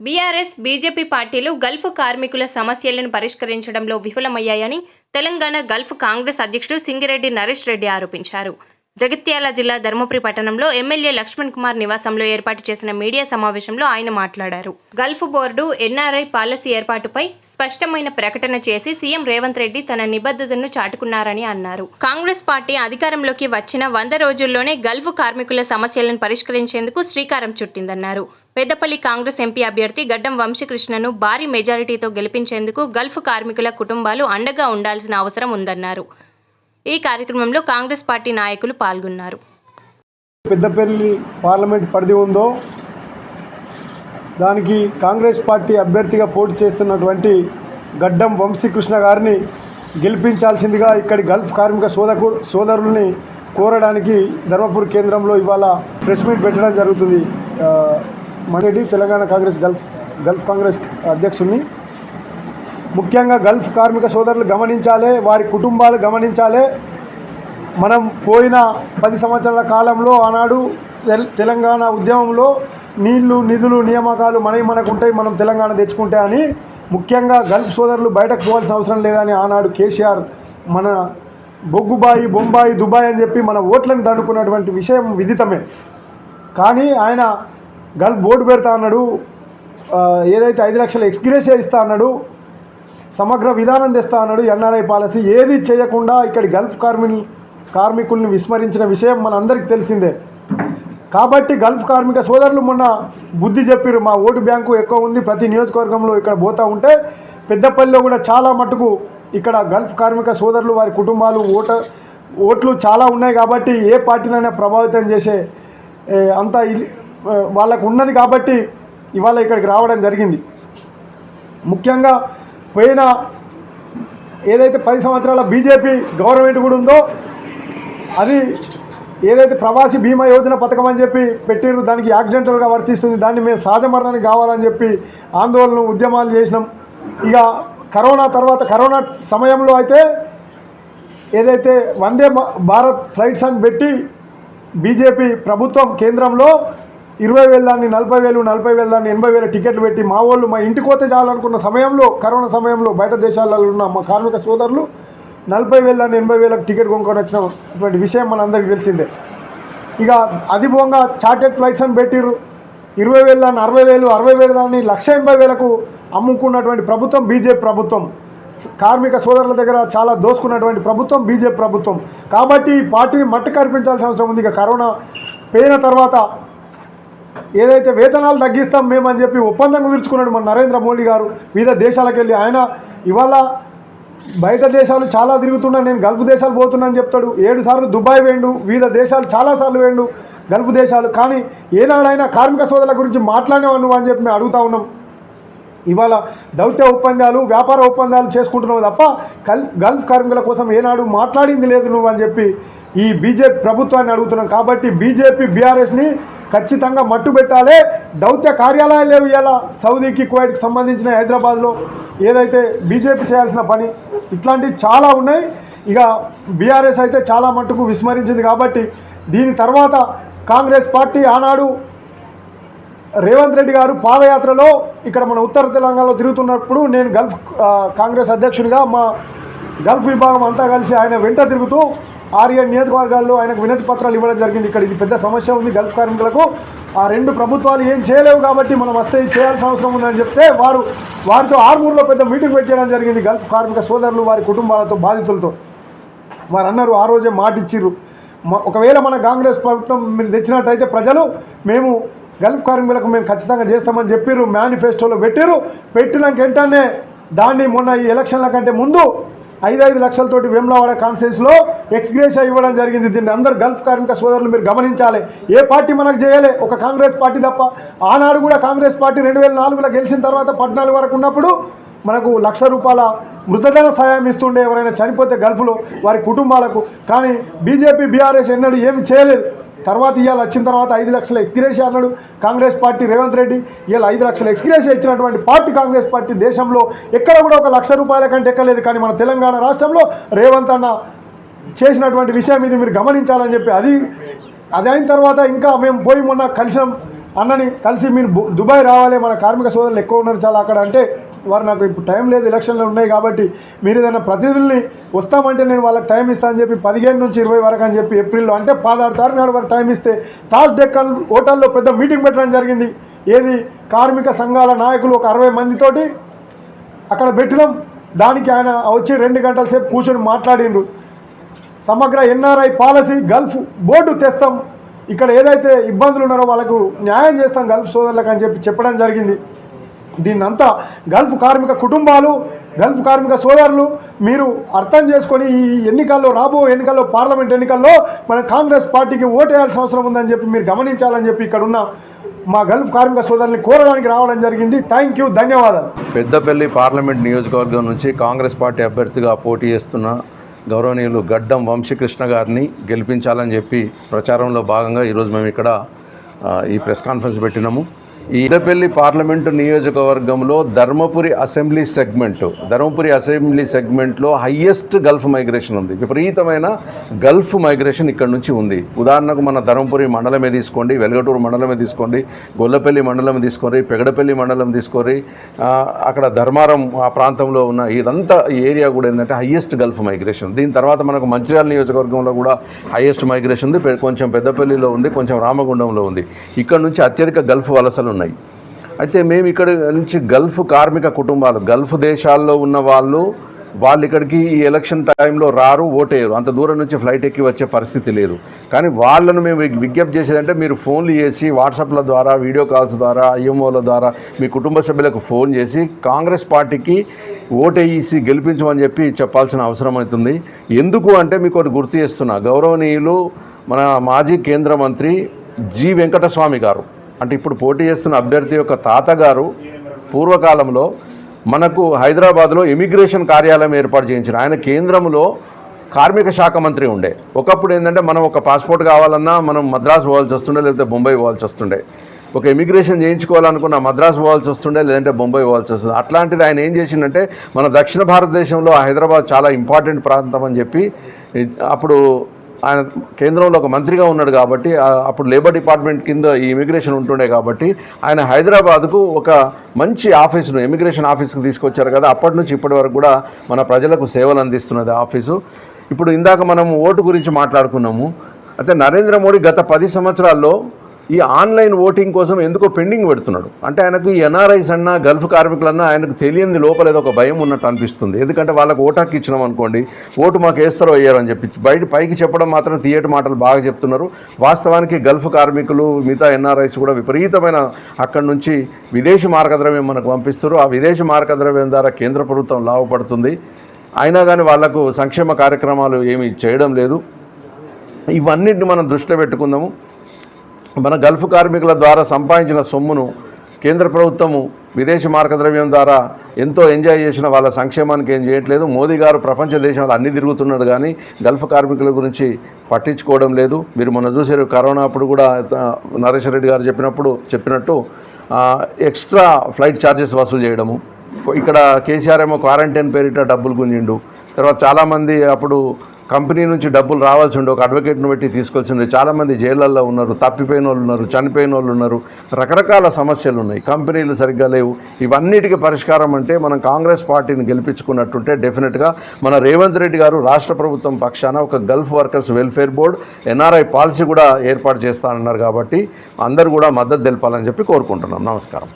BRS BJP పార్టీలు Gulf కార్మికుల సమస్యలను పరిష్కరించడంలో విఫలమయ్యాయని తెలంగాణ గల్ఫ్ కాంగ్రెస్ అధ్యక్షుడు సింగిరెడ్డి నరేష్ రెడ్డి ఆరోపించారు. జగిత్యాల జిల్లా ధర్మపురి పట్టణంలో ఎమ్మెల్యే లక్ష్మణ్ కుమార్ నివాసంలో ఏర్పాటు చేసిన మీడియా సమావేశంలో ఆయన మాట్లాడారు. గల్ఫ్ బోర్డు ఎన్ఆర్ఐ పాలసీ ఏర్పాటుపై స్పష్టమైన ప్రకటన చేసి సీఎం రేవంత్ రెడ్డి తన నిబద్ధతను చాటుకున్నారని అన్నారు. కాంగ్రెస్ పార్టీ అధికారంలోకి వచ్చిన వంద రోజుల్లోనే గల్ఫ్ కార్మికుల సమస్యలను పరిష్కరించేందుకు శ్రీకారం చుట్టిందన్నారు. పెద్దపల్లి కాంగ్రెస్ ఎంపీ అభ్యర్థి గడ్డం వంశీకృష్ణను భారీ మెజారిటీతో గెలిపించేందుకు గల్ఫ్ కార్మికుల కుటుంబాలు అండగా ఉండాల్సిన అవసరం ఉందన్నారు. ఈ కార్యక్రమంలో కాంగ్రెస్ పార్టీ నాయకులు పాల్గొన్నారు. పెద్దపల్లి పార్లమెంట్ పరిధి ఉందో దానికి కాంగ్రెస్ పార్టీ అభ్యర్థిగా పోటీ చేస్తున్నటువంటి గడ్డం వంశీకృష్ణ గారిని గెలిపించాల్సిందిగా ఇక్కడి గల్ఫ్ కార్మిక సోదకు సోదరుల్ని కోరడానికి ధర్మపూర్ కేంద్రంలో ఇవాళ ప్రెస్ మీట్ పెట్టడం జరుగుతుంది. ఆ, Telangana Congress Gulf Gulf Congress అధ్యక్షుడిని ముఖ్యంగా గల్ఫ్ కార్మిక సోదరులు గమనించాలి వారి కుటుంబాలు గమనించాలి. మనం పోయిన పది సంవత్సరాల కాలంలో ఆనాడు తెల్- తెలంగాణ ఉద్యమంలో నీళ్ళు నిధులు నియామకాలు మనవి మనకు ఉంటాయి మనం తెలంగాణ తెచ్చుకుంటే అని ముఖ్యంగా గల్ఫ్ సోదరులు బయటకు పోవాల్సిన అవసరం లేదని ఆనాడు కేసీఆర్ మన బొగ్గుబాయి బొంబాయి దుబాయ్ అని చెప్పి మన ఓట్లను దండుకున్నటువంటి విషయం విదితమే. కానీ ఆయన గల్ఫ్ బోర్డు పెడతా అన్నాడు. ఏదైతే ఐదు లక్షల ఎక్స్గ్రేషియా ఇస్తా అన్నాడు సమగ్ర విధానం తెస్తా అన్నాడు ఎన్ఆర్ఐ పాలసీ. ఏది చేయకుండా ఇక్కడి గల్ఫ్ కార్మికులు కార్మికుల్ని విస్మరించిన విషయం మనందరికీ తెలిసిందే. కాబట్టి గల్ఫ్ కార్మిక సోదరులు మొన్న బుద్ధి చెప్పారు మా ఓటు బ్యాంకు ఎక్కువ ఉంది ప్రతి నియోజకవర్గంలో ఇక్కడ పోతూ ఉంటే పెద్దపల్లిలో కూడా చాలా మటుకు ఇక్కడ గల్ఫ్ కార్మిక సోదరులు వారి కుటుంబాలు ఓట ఓట్లు చాలా ఉన్నాయి కాబట్టి ఏ పార్టీనైనా ప్రభావితం చేసే అంతా అంత వాళ్ళకు ఉన్నది కాబట్టి ఇవాళ ఇక్కడికి రావడం జరిగింది. ముఖ్యంగా పోయిన ఏదైతే పది సంవత్సరాల బీజేపీ గవర్నమెంట్ కూడా ఉందో అది ఏదైతే ప్రవాసీ బీమా యోజన పథకం అని చెప్పి పెట్టిరు దానికి యాక్సిడెంటల్గా వర్తిస్తుంది దాన్ని మేము సహజ మరణానికి కావాలని చెప్పి ఆందోళన ఉద్యమాలు చేసినాం. ఇక కరోనా తర్వాత కరోనా సమయంలో అయితే ఏదైతే వందే భారత్ ఫ్లైట్స్ అని పెట్టి బీజేపీ ప్రభుత్వం కేంద్రంలో ఇరవై వేలు దాన్ని నలభై వేలు నలభై వేల దాన్ని ఎనభై వేల టికెట్లు పెట్టి మా వాళ్ళు మా ఇంటికి పోతే చాలనుకున్న సమయంలో కరోనా సమయంలో బయట దేశాలలో ఉన్న మా కార్మిక సోదరులు నలభై వేల దాన్ని ఎనభై వేలకు టికెట్ కొనుక్కొని వచ్చినటువంటి విషయం మనందరికీ తెలిసిందే. ఇక అది పోగా చార్టెడ్ ఫ్లైట్స్ అని పెట్టిర్రు. ఇరవై వేలు దాన్ని అరవై వేలు అరవై వేలు దాన్ని లక్ష ఎనభై వేలకు అమ్ముకున్నటువంటి ప్రభుత్వం బీజేపీ ప్రభుత్వం. కార్మిక సోదరుల దగ్గర చాలా దోసుకున్నటువంటి ప్రభుత్వం బీజేపీ ప్రభుత్వం. కాబట్టి పార్టీని మట్టి కనిపించాల్సిన అవసరం ఉంది. ఇక కరోనా పోయిన తర్వాత ఏదైతే వేతనాలు తగ్గిస్తాం మేమని చెప్పి ఒప్పందం కుదుర్చుకున్నాడు మన నరేంద్ర మోడీ గారు. వివిధ దేశాలకు వెళ్ళి ఆయన ఇవాళ బయట దేశాలు చాలా తిరుగుతున్నా నేను గల్ఫ్ దేశాలు పోతున్నా అని చెప్తాడు. ఏడు సార్లు దుబాయ్ వేయండు వివిధ దేశాలు చాలాసార్లు వేయండు గల్ఫ్ దేశాలు. కానీ ఏనాడైనా కార్మిక సోదరుల గురించి మాట్లాడేవాడు నువ్వు అని చెప్పి మేము అడుగుతా ఉన్నాం. ఇవాళ దౌత్య ఒప్పందాలు వ్యాపార ఒప్పందాలు చేసుకుంటున్నావు తప్ప కల్ గల్ఫ్ కార్మికుల కోసం ఏనాడు మాట్లాడింది లేదు నువ్వు అని చెప్పి ఈ బీజేపీ ప్రభుత్వాన్ని అడుగుతున్నాం. కాబట్టి బీజేపీ బీఆర్ఎస్ని ఖచ్చితంగా మట్టు పెట్టాలి. దౌత్య కార్యాలయాలు లేవు ఇలా సౌదీకి కువైట్కి సంబంధించిన హైదరాబాద్లో ఏదైతే బీజేపీ చేయాల్సిన పని ఇట్లాంటివి చాలా ఉన్నాయి. ఇక బీఆర్ఎస్ అయితే చాలా మట్టుకు విస్మరించింది కాబట్టి దీని తర్వాత కాంగ్రెస్ పార్టీ ఆనాడు రేవంత్ రెడ్డి గారు పాదయాత్రలో ఇక్కడ మన ఉత్తర తెలంగాణలో తిరుగుతున్నప్పుడు నేను గల్ఫ్ కాంగ్రెస్ అధ్యక్షుడిగా మా గల్ఫ్ విభాగం అంతా కలిసి ఆయన వెంట తిరుగుతూ ఆర్ఏ నియోజకవర్గాల్లో ఆయనకు వినతి పత్రాలు ఇవ్వడం జరిగింది. ఇక్కడ ఇది పెద్ద సమస్య ఉంది గల్ఫ్ కార్మికులకు. ఆ రెండు ప్రభుత్వాలు ఏం చేయలేవు కాబట్టి మనం వస్తే చేయాల్సిన అవసరం ఉందని చెప్తే వారు వారితో ఆర్మూర్లో పెద్ద మీటింగ్ పెట్టడం జరిగింది గల్ఫ్ కార్మిక సోదరులు వారి కుటుంబాలతో బాధితులతో. వారు అన్నారు ఆ రోజే మాట ఇచ్చిర్రు ఒకవేళ మన కాంగ్రెస్ ప్రభుత్వం మీరు తెచ్చినట్టయితే ప్రజలు మేము గల్ఫ్ కార్మికులకు మేము ఖచ్చితంగా చేస్తామని చెప్పిర్రు మేనిఫెస్టోలో పెట్టారు పెట్టినాక వెంటనే దాన్ని మొన్న ఈ ఎలక్షన్ల కంటే ముందు ఐదు ఐదు లక్షలతోటి వేములవాడ కాన్ఫరెన్స్లో ఎక్స్గ్రేషియా ఇవ్వడం జరిగింది. దీన్ని అందరు గల్ఫ్ కార్మిక సోదరులు మీరు గమనించాలి. ఏ పార్టీ మనకు చేయలే? ఒక కాంగ్రెస్ పార్టీ తప్ప. ఆనాడు కూడా కాంగ్రెస్ పార్టీ రెండు వేల నాలుగులో గెలిచిన తర్వాత పద్నాలుగు వరకు ఉన్నప్పుడు మనకు లక్ష రూపాయల మృతదేహ సాయం ఇస్తుండే ఎవరైనా చనిపోతే గల్ఫ్లో వారి కుటుంబాలకు. కానీ బీజేపీ బీఆర్ఎస్ ఎన్నడూ ఏమి చేయలేదు. తర్వాత ఇవాళ వచ్చిన తర్వాత ఐదు లక్షల ఎక్స్గ్రేషియా అన్నాడు కాంగ్రెస్ పార్టీ రేవంత్ రెడ్డి. ఇవాళ ఐదు లక్షల ఎక్స్గ్రేషియా ఇచ్చినటువంటి పార్టీ కాంగ్రెస్ పార్టీ దేశంలో ఎక్కడ కూడా ఒక లక్ష రూపాయల కంటే ఎక్కలేదు. కానీ మన తెలంగాణ రాష్ట్రంలో రేవంత్ అన్న చేసినటువంటి విషయం ఇది మీరు గమనించాలని చెప్పి అది అది అయిన తర్వాత ఇంకా మేము పోయి మొన్న కలిసాం అన్నని కలిసి మీరు బు- దుబాయ్ రావాలి. మన కార్మిక సోదరులు ఎక్కువ ఉన్నారు చాలా అక్కడ. అంటే వారు నాకు ఇప్పుడు టైం లేదు ఎలక్షన్లు ఉన్నాయి కాబట్టి మీరు ఏదైనా ప్రతినిధుల్ని వస్తామంటే నేను వాళ్ళకి టైం ఇస్తానని చెప్పి పదిహేను నుంచి ఇరవై వరకు అని చెప్పి ఏప్రిల్లో అంటే పదహారు తారీఖు నాడు వరకు టైం ఇస్తే తాజ్ డెక్కల్ హోటల్లో పెద్ద మీటింగ్ పెట్టడం జరిగింది. ఏది? కార్మిక సంఘాల నాయకులు ఒక అరవై మందితోటి అక్కడ పెట్టినాం. దానికి ఆయన వచ్చి రెండు గంటల సేపు కూర్చొని మాట్లాడిండ్రు. సమగ్ర ఎన్ఆర్ఐ పాలసీ గల్ఫ్ బోర్డు తెస్తాం. ఇక్కడ ఏదైతే ఇబ్బందులు ఉన్నారో వాళ్ళకు న్యాయం చేస్తాం గల్ఫ్ సోదరులకు అని చెప్పి చెప్పడం జరిగింది. దీన్నంతా గల్ఫ్ కార్మిక కుటుంబాలు గల్ఫ్ కార్మిక సోదరులు మీరు అర్థం చేసుకొని ఈ ఎన్నికల్లో రాబో ఎన్నికల్లో పార్లమెంట్ ఎన్నికల్లో మన కాంగ్రెస్ పార్టీకి ఓటేయాల్సిన అవసరం ఉందని చెప్పి మీరు గమనించాలని చెప్పి ఇక్కడ ఉన్న మా గల్ఫ్ కార్మిక సోదరుని కోరడానికి రావడం జరిగింది. Thank you. ధన్యవాదాలు. పెద్దపల్లి పార్లమెంట్ నియోజకవర్గం నుంచి కాంగ్రెస్ పార్టీ అభ్యర్థిగా పోటీ చేస్తున్న గౌరవనీయులు గడ్డం వంశీకృష్ణ గారిని గెలిపించాలని చెప్పి ప్రచారంలో భాగంగా ఈరోజు మేము ఇక్కడ ఈ ప్రెస్ కాన్ఫరెన్స్ పెట్టినాము. ఈ పార్లమెంటు నియోజకవర్గంలో Dharmapuri assembly segment Dharmapuri assembly సెగ్మెంట్లో హయ్యెస్ట్ గల్ఫ్ మైగ్రేషన్ ఉంది. విపరీతమైన గల్ఫ్ మైగ్రేషన్ ఇక్కడ నుంచి ఉంది. ఉదాహరణకు మన ధర్మపురి మండలమే తీసుకోండి వెలగటూరు మండలమే తీసుకోండి గొల్లపల్లి మండలం తీసుకోండి పెగడపల్లి మండలం తీసుకోండి అక్కడ ధర్మారం ఆ ప్రాంతంలో ఉన్న ఇదంతా ఈ ఏరియా కూడా ఏంటంటే హయ్యెస్ట్ గల్ఫ్ మైగ్రేషన్. దీని తర్వాత మనకు మంచిర్యాల నియోజకవర్గంలో కూడా హయ్యెస్ట్ మైగ్రేషన్ ఉంది. కొంచెం పెద్దపల్లిలో ఉంది కొంచెం రామగుండంలో ఉంది. ఇక్కడ నుంచి అత్యధిక గల్ఫ్ వలసలు ఉన్నాయి. అయితే మేము ఇక్కడ నుంచి గల్ఫ్ కార్మిక కుటుంబాలు గల్ఫ్ దేశాల్లో ఉన్న వాళ్ళు వాళ్ళు ఇక్కడికి ఈ ఎలక్షన్ టైంలో రారు ఓటేయరు. అంత దూరం నుంచి ఫ్లైట్ ఎక్కి వచ్చే పరిస్థితి లేదు. కానీ వాళ్ళను మేము విజ్ఞప్తి చేసేదంటే మీరు ఫోన్లు చేసి వాట్సాప్ల ద్వారా వీడియో కాల్స్ ద్వారా ఐఎంఓల ద్వారా మీ కుటుంబ సభ్యులకు ఫోన్ చేసి కాంగ్రెస్ పార్టీకి ఓటేసి గెలిపించమని చెప్పి చెప్పాల్సిన అవసరం అవుతుంది. ఎందుకు అంటే మీకు ఒకటి గుర్తు చేస్తున్నా. గౌరవనీయులు మన మాజీ కేంద్ర మంత్రి జి. వెంకటస్వామి గారు అంటే ఇప్పుడు పోటీ చేస్తున్న అభ్యర్థి యొక్క తాతగారు పూర్వకాలంలో మనకు హైదరాబాద్లో ఇమిగ్రేషన్ కార్యాలయం ఏర్పాటు చేయించిన ఆయన కేంద్రంలో కార్మిక శాఖ మంత్రి ఉండే. ఒకప్పుడు ఏంటంటే మనం ఒక పాస్పోర్ట్ కావాలన్నా మనం మద్రాసు పోవాల్సి వస్తుండే లేకపోతే బొంబాయి పోవాల్సి వస్తుండే. ఒక ఇమిగ్రేషన్ చేయించుకోవాలనుకున్న మద్రాసు పోవాల్సి వస్తుండే లేదంటే బొంబాయి పోవాల్సి వస్తుంది అట్లాంటిది ఆయన ఏం చేసిందంటే మన దక్షిణ భారతదేశంలో హైదరాబాద్ చాలా ఇంపార్టెంట్ ప్రాంతం అని చెప్పి అప్పుడు ఆయన కేంద్రంలో ఒక మంత్రిగా ఉన్నాడు కాబట్టి అప్పుడు లేబర్ డిపార్ట్మెంట్ కింద ఈ ఇమిగ్రేషన్ ఉంటుండే కాబట్టి ఆయన హైదరాబాద్కు ఒక మంచి ఆఫీసును ఇమిగ్రేషన్ ఆఫీస్కి తీసుకొచ్చారు కదా అప్పటి నుంచి ఇప్పటి వరకు కూడా మన ప్రజలకు సేవలు అందిస్తున్నది ఆఫీసు. ఇప్పుడు ఇందాక మనం ఓటు గురించి మాట్లాడుకున్నాము. అయితే నరేంద్ర మోడీ గత పది సంవత్సరాల్లో ఈ ఆన్లైన్ ఓటింగ్ కోసం ఎందుకో పెండింగ్ పెడుతున్నాడు. అంటే ఆయనకు ఈ ఎన్ఆర్ఐస్ అన్నా గల్ఫ్ కార్మికులన్నా ఆయనకు తెలియని లోపల ఏదో ఒక భయం ఉన్నట్టు అనిపిస్తుంది. ఎందుకంటే వాళ్ళకు ఓటాకి ఇచ్చినాం అనుకోండి ఓటు మాకు వేస్తారో అయ్యారు అని చెప్పి బయట పైకి చెప్పడం మాత్రం థియేటర్ మాటలు బాగా చెప్తున్నారు. వాస్తవానికి గల్ఫ్ కార్మికులు మిగతా ఎన్ఆర్ఐస్ కూడా విపరీతమైన అక్కడి నుంచి విదేశీ మార్గద్రవ్యం మనకు పంపిస్తారు. ఆ విదేశీ మార్గద్రవ్యం ద్వారా కేంద్ర ప్రభుత్వం లాభపడుతుంది. అయినా కానీ వాళ్ళకు సంక్షేమ కార్యక్రమాలు ఏమీ చేయడం లేదు. ఇవన్నిటిని మనం దృష్టిలో పెట్టుకుందాము. మన గల్ఫ్ కార్మికుల ద్వారా సంపాదించిన సొమ్మును కేంద్ర ప్రభుత్వము విదేశీ మార్గద్రవ్యం ద్వారా ఎంతో ఎంజాయ్ చేసిన వాళ్ళ సంక్షేమానికి ఏం చేయట్లేదు. మోదీ గారు ప్రపంచ దేశాలు అన్ని తిరుగుతున్నాడు కానీ గల్ఫ్ కార్మికుల గురించి పట్టించుకోవడం లేదు. మీరు మొన్న చూసారు కరోనా అప్పుడు కూడా నరేష్ రెడ్డి గారు చెప్పినప్పుడు చెప్పినట్టు ఎక్స్ట్రా ఫ్లైట్ ఛార్జెస్ వసూలు చేయడము ఇక్కడ కేసీఆర్ ఏమో క్వారంటైన్ పేరిట డబ్బులు గుంజిండు. తర్వాత చాలామంది అప్పుడు కంపెనీ నుంచి డబ్బులు రావాల్సి ఉండే ఒక అడ్వకేట్ను పెట్టి తీసుకొచ్చింది. చాలామంది జైళ్ళల్లో ఉన్నారు తప్పిపోయిన వాళ్ళు ఉన్నారు చనిపోయిన వాళ్ళు ఉన్నారు. రకరకాల సమస్యలు ఉన్నాయి. కంపెనీలు సరిగ్గా లేవు. ఇవన్నిటికీ పరిష్కారం అంటే మనం కాంగ్రెస్ పార్టీని గెలిపించుకున్నట్టుంటే డెఫినెట్గా మన రేవంత్ రెడ్డి గారు రాష్ట్ర ప్రభుత్వం పక్షాన ఒక Gulf workers welfare board NRI policy కూడా ఏర్పాటు చేస్తానన్నారు కాబట్టి అందరూ కూడా మద్దతు తెలపాలని చెప్పి కోరుకుంటున్నాం. నమస్కారం.